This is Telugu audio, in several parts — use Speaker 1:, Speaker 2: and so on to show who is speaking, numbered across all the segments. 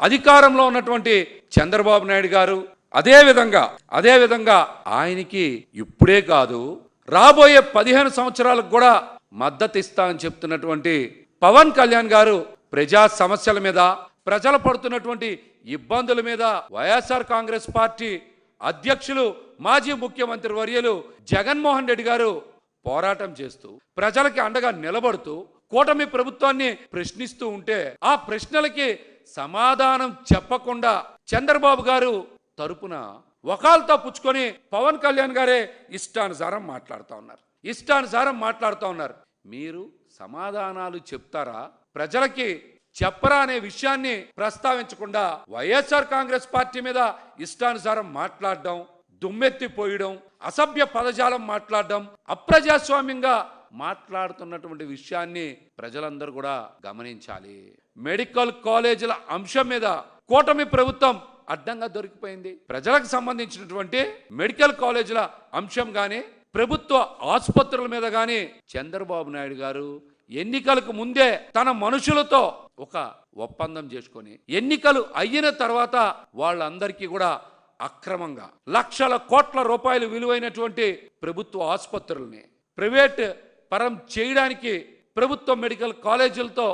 Speaker 1: అధికారంలో ఉన్నటువంటి చంద్రబాబు నాయుడు గారు అదే విధంగా అదే విధంగా ఆయనకి ఇప్పుడే కాదు రాబోయే పదిహేను సంవత్సరాలకు కూడా మద్దతు ఇస్తా అని చెప్తున్నటువంటి పవన్ కళ్యాణ్ గారు ప్రజా సమస్యల మీద ప్రజలు పడుతున్నటువంటి ఇబ్బందుల మీద వైఎస్ఆర్ కాంగ్రెస్ పార్టీ అధ్యక్షులు మాజీ ముఖ్యమంత్రి వర్యులు జగన్మోహన్ రెడ్డి గారు పోరాటం చేస్తూ ప్రజలకి అండగా నిలబడుతూ కూటమి ప్రభుత్వాన్ని ప్రశ్నిస్తూ ఉంటే ఆ ప్రశ్నలకి సమాధానం చెప్పకుండా చంద్రబాబు గారు తరపున ఒకళ్ళతో పుచ్చుకొని పవన్ కళ్యాణ్ గారే ఇష్టానుసారం మాట్లాడుతూ ఉన్నారు. ఇష్టానుసారం మాట్లాడుతూ ఉన్నారు. మీరు సమాధానాలు చెప్తారా? ప్రజలకి చెప్పరా అనే విషయాన్ని ప్రస్తావించకుండా వైఎస్ఆర్ కాంగ్రెస్ పార్టీ మీద ఇష్టానుసారం మాట్లాడడం దుమ్మెత్తిపోయడం అసభ్య పదజాలం మాట్లాడడం అప్రజాస్వామ్యంగా మాట్లాడుతున్నటువంటి విషయాన్ని ప్రజలందరూ కూడా గమనించాలి. మెడికల్ కాలేజీల అంశం మీద కూటమి ప్రభుత్వం అడ్డంగా దొరికిపోయింది. ప్రజలకు సంబంధించినటువంటి మెడికల్ కాలేజీల అంశం కానీ ప్రభుత్వ ఆసుపత్రుల మీద కానీ చంద్రబాబు నాయుడు గారు ఎన్నికలకు ముందే తన మనుషులతో ఒక ఒప్పందం చేసుకొని ఎన్నికలు అయిన తర్వాత వాళ్ళందరికీ కూడా అక్రమంగా లక్షల కోట్ల రూపాయలు విలువైనటువంటి ప్రభుత్వ ఆసుపత్రుల్ని ప్రైవేట్ పరం చేయడానికి ప్రభుత్వ మెడికల్ కాలేజీలతో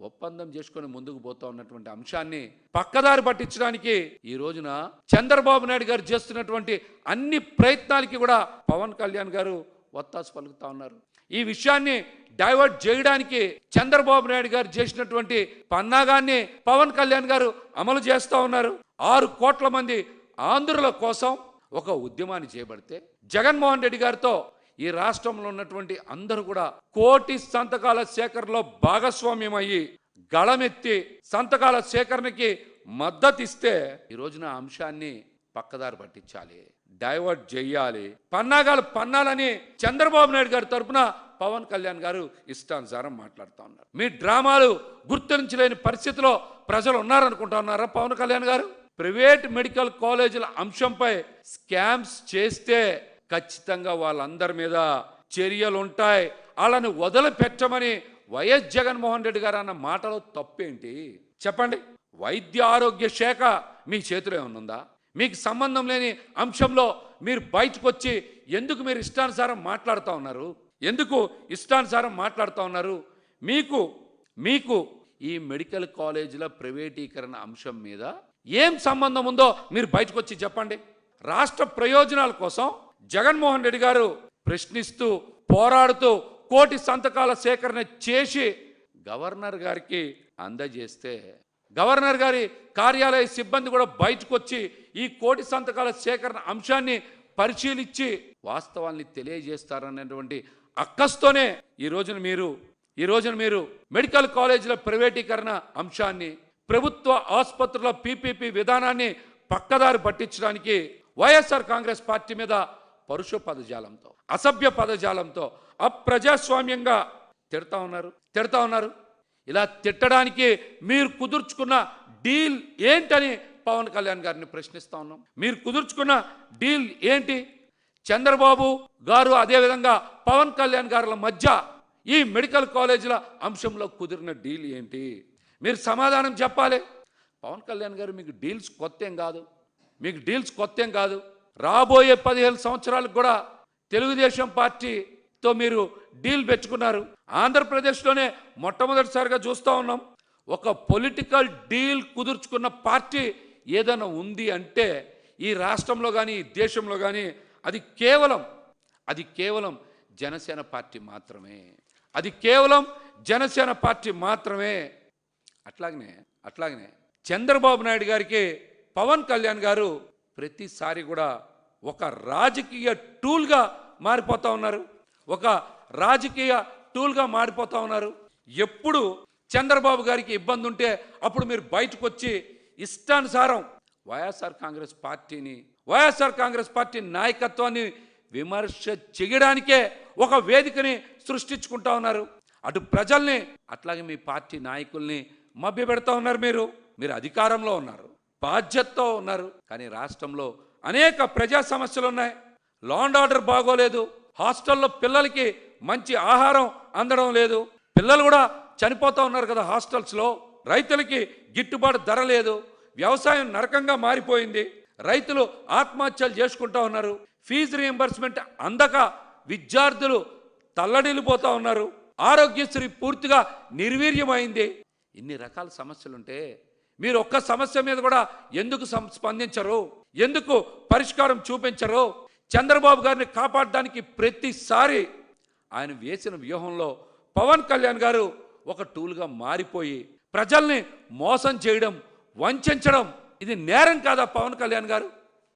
Speaker 1: ఒప్పందం చేసుకొని ముందుకు పోతా ఉన్నటువంటి అంశాన్ని పక్కదారి పట్టించడానికి ఈ రోజున చంద్రబాబు నాయుడు గారు చేస్తున్నటువంటి అన్ని ప్రయత్నాలకి కూడా పవన్ కళ్యాణ్ గారు వత్తాసు పలుకుతా ఉన్నారు. ఈ విషయాన్ని డైవర్ట్ చేయడానికి చంద్రబాబు నాయుడు గారు చేసినటువంటి పన్నాగాన్ని పవన్ కళ్యాణ్ గారు అమలు చేస్తూ ఉన్నారు. ఆరు కోట్ల మంది ఆంధ్రుల కోసం ఒక ఉద్యమాన్ని చేపడితే జగన్మోహన్ రెడ్డి గారితో ఈ రాష్ట్రంలో ఉన్నటువంటి అందరూ కూడా కోటి సంతకాల సేకరణలో భాగస్వామ్యం అయ్యి గళమెత్తి సంతకాల సేకరణకి మద్దతు ఇస్తే ఈ రోజున అంశాన్ని పక్కదారి పట్టించాలి డైవర్ట్ చెయ్యాలి పన్నాగాలు పన్నాలని చంద్రబాబు నాయుడు గారి తరపున పవన్ కళ్యాణ్ గారు ఇష్టానుసారం మాట్లాడుతూ ఉన్నారు. మీ డ్రామాలు గుర్తించలేని పరిస్థితిలో ప్రజలు ఉన్నారనుకుంటా ఉన్నారా పవన్ కళ్యాణ్ గారు? ప్రైవేట్ మెడికల్ కాలేజీల అంశంపై స్కామ్స్ చేస్తే ఖచ్చితంగా వాళ్ళందరి మీద చర్యలు ఉంటాయి వాళ్ళని వదిలిపెట్టమని వైఎస్ జగన్మోహన్ రెడ్డి గారు అన్న మాటలో తప్పేంటి? చెప్పండి. వైద్య ఆరోగ్య శాఖ మీ చేతిలో ఏమన్నా ఉందా? మీకు సంబంధం లేని అంశంలో మీరు బయటకు వచ్చి ఎందుకు మీరు ఇష్టానుసారం మాట్లాడుతూ ఉన్నారు? ఎందుకు ఇష్టానుసారం మాట్లాడుతూ ఉన్నారు? మీకు మీకు ఈ మెడికల్ కాలేజీల ప్రైవేటీకరణ అంశం మీద ఏం సంబంధం ఉందో మీరు బయటకు వచ్చి చెప్పండి. రాష్ట్ర ప్రయోజనాల కోసం జగన్మోహన్ రెడ్డి గారు ప్రశ్నిస్తూ పోరాడుతూ కోటి సంతకాల సేకరణ చేసి గవర్నర్ గారికి అందజేస్తే గవర్నర్ గారి కార్యాలయ సిబ్బంది కూడా బయటకు వచ్చి ఈ కోటి సంతకాల సేకరణ అంశాన్ని పరిశీలించి వాస్తవాల్ని తెలియజేస్తారనేటువంటి అక్కస్తోనే ఈ రోజున మీరు ఈ రోజున మీరు మెడికల్ కాలేజీల ప్రైవేటీకరణ అంశాన్ని ప్రభుత్వ ఆసుపత్రుల పీపీపీ విధానాన్ని పక్కదారి పట్టించడానికి వైఎస్ఆర్ కాంగ్రెస్ పార్టీ మీద పరుష పదజాలంతో అసభ్య పదజాలంతో అప్రజాస్వామ్యంగా తిడతా ఉన్నారు. తిడతా ఉన్నారు. ఇలా తిట్టడానికి మీరు కుదుర్చుకున్న డీల్ ఏంటని పవన్ కళ్యాణ్ గారిని ప్రశ్నిస్తా ఉన్నాం. మీరు కుదుర్చుకున్న డీల్ ఏంటి? చంద్రబాబు గారు అదేవిధంగా పవన్ కళ్యాణ్ గారుల మధ్య ఈ మెడికల్ కాలేజీల అంశంలో కుదిరిన డీల్ ఏంటి? మీరు సమాధానం చెప్పాలి. పవన్ కళ్యాణ్ గారు మీకు డీల్స్ కొత్త ఏం కాదు. మీకు డీల్స్ కొత్త ఏం కాదు. రాబోయే పదిహేను సంవత్సరాలకు కూడా తెలుగుదేశం పార్టీతో మీరు డీల్ పెట్టుకున్నారు. ఆంధ్రప్రదేశ్లోనే మొట్టమొదటిసారిగా చూస్తూ ఉన్నాం. ఒక పొలిటికల్ డీల్ కుదుర్చుకున్న పార్టీ ఏదైనా ఉంది అంటే ఈ రాష్ట్రంలో కానీ ఈ దేశంలో కానీ అది కేవలం అది కేవలం జనసేన పార్టీ మాత్రమే. అది కేవలం జనసేన పార్టీ మాత్రమే. అట్లాగనే అట్లాగనే చంద్రబాబు నాయుడు గారికి పవన్ కళ్యాణ్ గారు ప్రతిసారి కూడా ఒక రాజకీయ టూల్గా మారిపోతా ఉన్నారు. ఒక రాజకీయ టూల్గా మారిపోతా ఉన్నారు. ఎప్పుడు చంద్రబాబు గారికి ఇబ్బంది ఉంటే అప్పుడు మీరు బయటకు వచ్చి ఇష్టానుసారం వైఎస్ఆర్ కాంగ్రెస్ పార్టీని వైఎస్ఆర్ కాంగ్రెస్ పార్టీ నాయకత్వాన్ని విమర్శ చేయడానికే ఒక వేదికని సృష్టించుకుంటా ఉన్నారు. అటు ప్రజల్ని అట్లాగే మీ పార్టీ నాయకుల్ని మభ్యపెడతా ఉన్నారు మీరు. మీరు అధికారంలో ఉన్నారు బాధ్యతతో ఉన్నారు. కానీ రాష్ట్రంలో అనేక ప్రజా సమస్యలు ఉన్నాయి. లా అండ్ ఆర్డర్ బాగోలేదు. హాస్టల్లో పిల్లలకి మంచి ఆహారం అందడం లేదు. పిల్లలు కూడా చనిపోతూ ఉన్నారు కదా హాస్టల్స్లో రైతులకి గిట్టుబాటు ధర లేదు. వ్యవసాయం నరకంగా మారిపోయింది. రైతులు ఆత్మహత్యలు చేసుకుంటా ఉన్నారు. ఫీజు రీఎంబర్స్మెంట్ అందక విద్యార్థులు తల్లడిల్లిపోతూ ఉన్నారు. ఆరోగ్యశ్రీ పూర్తిగా నిర్వీర్యమైంది. ఇన్ని రకాల సమస్యలుంటే మీరు ఒక్క సమస్య మీద కూడా ఎందుకు స్పందించరు? ఎందుకు పరిష్కారం చూపించరు? చంద్రబాబు గారిని కాపాడడానికి ప్రతిసారి ఆయన వేసిన వ్యూహంలో పవన్ కళ్యాణ్ గారు ఒక టూల్గా మారిపోయి ప్రజల్ని మోసం చేయడం వంచడం ఇది నేరం కాదా పవన్ కళ్యాణ్ గారు?